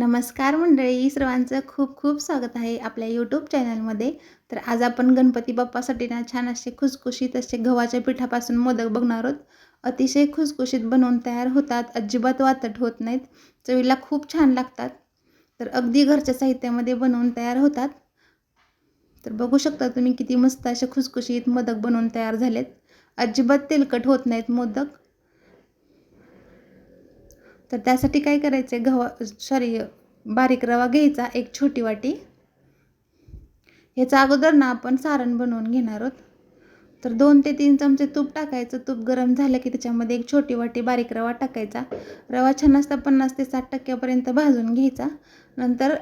नमस्कार मंडळी सर्वांचं खूप खूप स्वागत आहे आपल्या यूट्यूब चॅनलमध्ये तर आज आपण गणपती बाप्पासाठी ना छान असे खुसखुशीत असे गव्हाच्या पिठापासून मोदक बघणार आहोत. अतिशय खुसखुशीत बनवून तयार होतात अजिबात वातट होत नाहीत चवीला खूप छान लागतात. तर अगदी घरच्या साहित्यामध्ये बनवून तयार होतात. तर बघू शकता तुम्ही किती मस्त असे खुसखुशीत मोदक बनवून तयार झालेत. अजिबात तेलकट होत नाहीत मोदक. तर त्यासाठी काय करायचं आहे गव्हा सॉरी बारीक रवा घ्यायचा एक छोटी वाटी. ह्याचा अगोदर ना आपण सारण बनवून घेणार आहोत. तर दोन ते तीन चमचे तूप टाकायचं. तूप गरम झालं की त्याच्यामध्ये एक छोटी वाटी बारीक रवा टाकायचा. रवा छान असता पन्नास ते साठ टक्क्यापर्यंत भाजून घ्यायचा. नंतर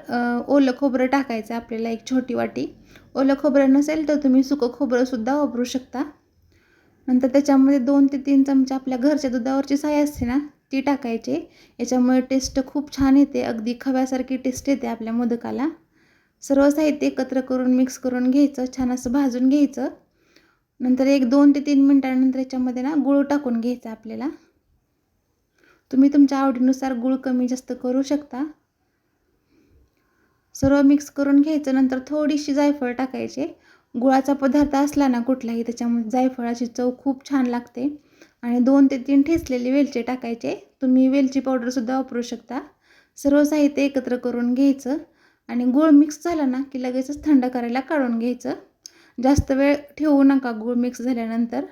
ओलं खोबरं टाकायचं आपल्याला एक छोटी वाटी. ओलं खोबरं नसेल तर तुम्ही सुकं खोबरंसुद्धा वापरू शकता. नंतर त्याच्यामध्ये दोन ते तीन चमचे आपल्या घरच्या दुधावरची साय असते ना ती टाकायचे. याच्यामुळे टेस्ट खूप छान येते. अगदी खव्यासारखी टेस्ट येते आपल्या मोदकाला. सर्व साहित्य एकत्र करून मिक्स करून घ्यायचं. छान असं भाजून घ्यायचं. नंतर एक दोन ते तीन मिनटानंतर याच्यामध्ये ना गुळ टाकून घ्यायचा आपल्याला. तुम्ही तुमच्या आवडीनुसार गूळ कमी जास्त करू शकता. सर्व मिक्स करून घ्यायचं. नंतर थोडीशी जायफळ टाकायचे. गुळाचा पदार्थ असला ना कुठलाही त्याच्यामध्ये जायफळाची चव खूप छान लागते. आणि दोन ते तीन ठेचलेले वेलचे टाकायचे. तुम्ही वेलची पावडरसुद्धा वापरू शकता. सर्व साहित्य एकत्र करून घ्यायचं आणि गूळ मिक्स झाला ना की लगेचच थंड करायला काढून घ्यायचं. जास्त वेळ ठेवू नका गूळ मिक्स झाल्यानंतर.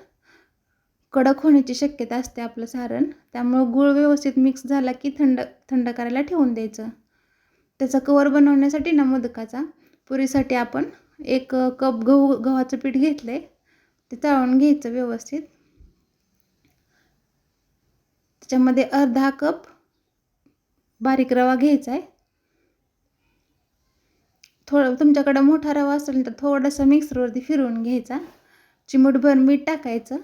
कडक होण्याची शक्यता असते आपलं सारण. त्यामुळं गूळ व्यवस्थित मिक्स झाला की थंड थंड करायला ठेवून द्यायचं. त्याचा कवर बनवण्यासाठी ना मोदकाचा पुरीसाठी आपण एक कप गहू गव्हाचं पीठ घेतलं आहे ते तळून घ्यायचं व्यवस्थित. त्याच्यामध्ये अर्धा कप बारीक रवा घ्यायचा आहे. थोडं तुमच्याकडं मोठा रवा असेल तर थोडासा मिक्सरवरती फिरवून घ्यायचा. चिमूटभर मीठ टाकायचं.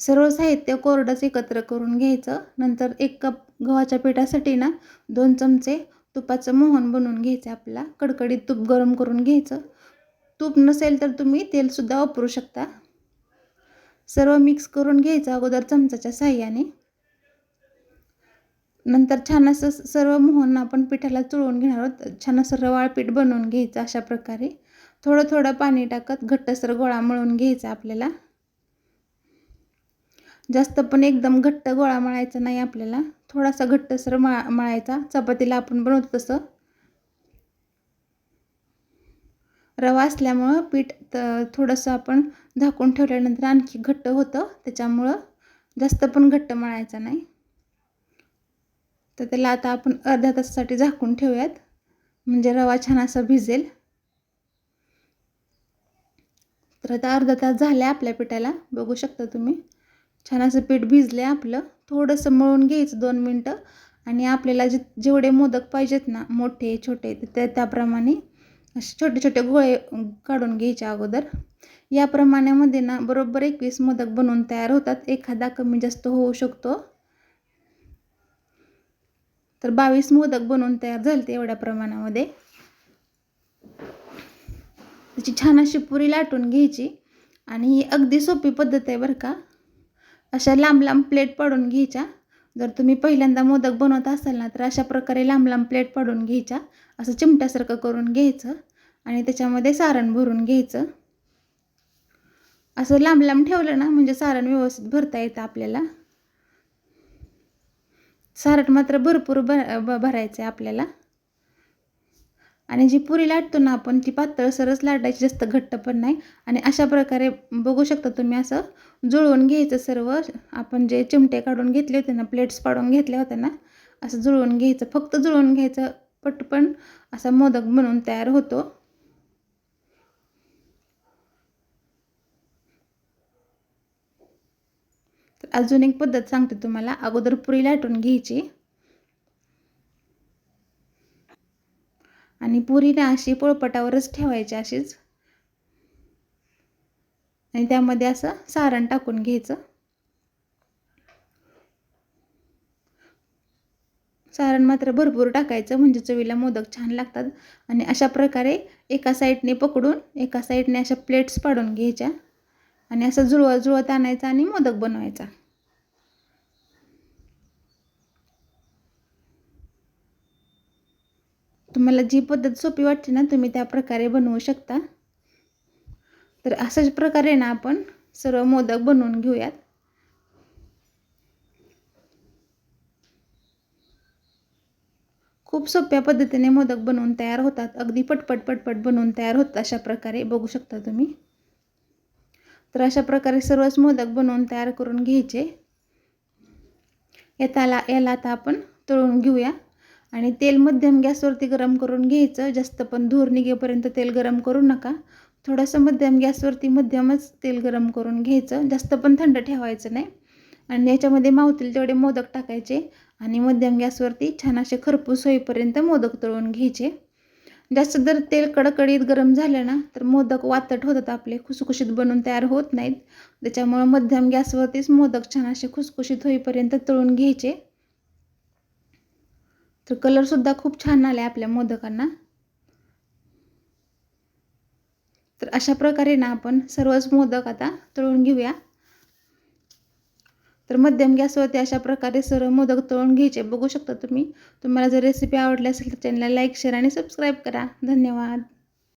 सर्व साहित्य कोरडंच एकत्र करून घ्यायचं. नंतर एक कप गव्हाच्या पिठासाठी ना दोन चमचे तुपाचं मोहन बनवून घ्यायचं आपला कडकडीत तूप गरम करून घ्यायचं. तूप नसेल तर तुम्ही तेलसुद्धा वापरू शकता. सर्व मिक्स करून घ्यायचं अगोदर चमचाच्या साह्याने. नंतर छान असं सर्व मोहन आपण पिठाला चुळून घेणार आहोत. छान असं रवाळ पीठ बनवून घ्यायचं अशा प्रकारे. थोडं थोडं पाणी टाकत घट्टसर गोळा मळून घ्यायचा आपल्याला. जास्त पण एकदम घट्ट गोळा मळायचा नाही आपल्याला. थोडासा घट्टसर मळा मळायचा. चपातीला आपण बनवतो तसं. रवा असल्यामुळं पीठ थोडंसं आपण झाकून ठेवल्यानंतर आणखी घट्ट होतं. त्याच्यामुळं जास्त पण घट्ट मळायचं नाही. तर त्याला आता आपण अर्ध्या तासासाठी झाकून ठेवूयात. म्हणजे रवा छान असा भिजेल. तर आता अर्धा तास झाला आपल्या पिठाला. बघू शकता तुम्ही. छान असं पीठ भिजलं आहे आपलं. थोडंसं मळून घ्यायचं दोन मिनटं. आणि आपल्याला जे जेवढे मोदक पाहिजेत ना मोठे छोटे त्या त्याप्रमाणे छोटे छोटे गोळे काढून घ्यायच्या अगोदर. या प्रमाणामध्ये ना बरोबर एकवीस मोदक बनवून तयार होतात. एखादा कमी जास्त होऊ शकतो. तर बावीस मोदक बनवून तयार झाले एवढ्या प्रमाणामध्ये. त्याची छान अशी पुरी लाटून घ्यायची. आणि ही अगदी सोपी पद्धत आहे बरं का. अशा लांब लांब प्लेट पाडून घ्यायच्या. जर तुम्ही पहिल्यांदा मोदक बनवत असाल ना तर अशा प्रकारे लांब लांब प्लेट पाडून घ्यायच्या. असं चिमट्यासारखं करून घ्यायचं आणि त्याच्यामध्ये सारण भरून घ्यायचं. असं लांब लांब ठेवलं ना म्हणजे सारण व्यवस्थित भरता येतं आपल्याला. सारण मात्र भरपूर भ भरायचं आहे आपल्याला. आणि जी पुरी लाटतो ना आपण ती पातळ सरस लाटायची जास्त घट्ट पण नाही. आणि अशा प्रकारे बघू शकता तुम्ही असं जुळवून घ्यायचं सर्व. आपण जे चिमटे काढून घेतले होते ना प्लेट्स पाडून घेतल्या होत्या ना असं जुळवून घ्यायचं. फक्त जुळवून घ्यायचं पटपण असा मोदक बनवून तयार होतो. तर अजून एक पद्धत सांगते तुम्हाला. अगोदर पुरी लाटून घ्यायची. आणि पुरीना अशी पोळपटावरच ठेवायची अशीच. आणि त्यामध्ये असं सारण टाकून घ्यायचं. सारण मात्र भरपूर टाकायचं म्हणजे चवीला मोदक छान लागतात. आणि अशा प्रकारे एका साईडने पकडून एका साईडने अशा प्लेट्स पाडून घ्यायच्या. आणि असं जुळवत जुळवत आणायचं आणि मोदक बनवायचा. तुम्हाला जी पद्धत सोपी वाटते ना तुम्ही त्या प्रकारे बनवू शकता. तर अशाच प्रकारे ना आपण सर्व मोदक बनवून घेऊयात. खूप सोप्या पद्धतीने मोदक बनवून तयार होतात. अगदी पटपट पटपट बनवून तयार होतात अशा प्रकारे. बघू शकता तुम्ही. तर अशा प्रकारे सर्वच मोदक बनवून तयार करून घ्यायचे. याला याला आता आपण तळून घेऊया. आणि तेल मध्यम गॅसवरती गरम करून घ्यायचं. जास्त पण धूर निघेपर्यंत तेल गरम करू नका. थोडंसं मध्यम गॅसवरती मध्यमच तेल गरम करून घ्यायचं. जास्त पण थंड ठेवायचं नाही. आणि याच्यामध्ये मावतील तेवढे मोदक टाकायचे आणि मध्यम गॅसवरती छान असे खरपूस होईपर्यंत मोदक तळून घ्यायचे. जास्त जर तेल कडकडीत गरम झालं ना तर मोदक वातट होतात आपले. खुसखुशीत बनून तयार होत नाहीत. त्याच्यामुळं मध्यम गॅसवरतीच मोदक छान असे खुसखुशीत होईपर्यंत तळून घ्यायचे. तर कलरसुद्धा खूप छान आले आपल्या मोदकांना. तर अशा प्रकारे ना आपण सर्वच मोदक आता तळून घेऊया. तर मध्यम गॅसवरती अशा प्रकारे सर्व मोदक तळून घ्यायचे. बघू शकता तुम्ही. तुम्हाला जर रेसिपी आवडली असेल तर चॅनलला लाईक शेअर आणि सबस्क्राईब करा. धन्यवाद.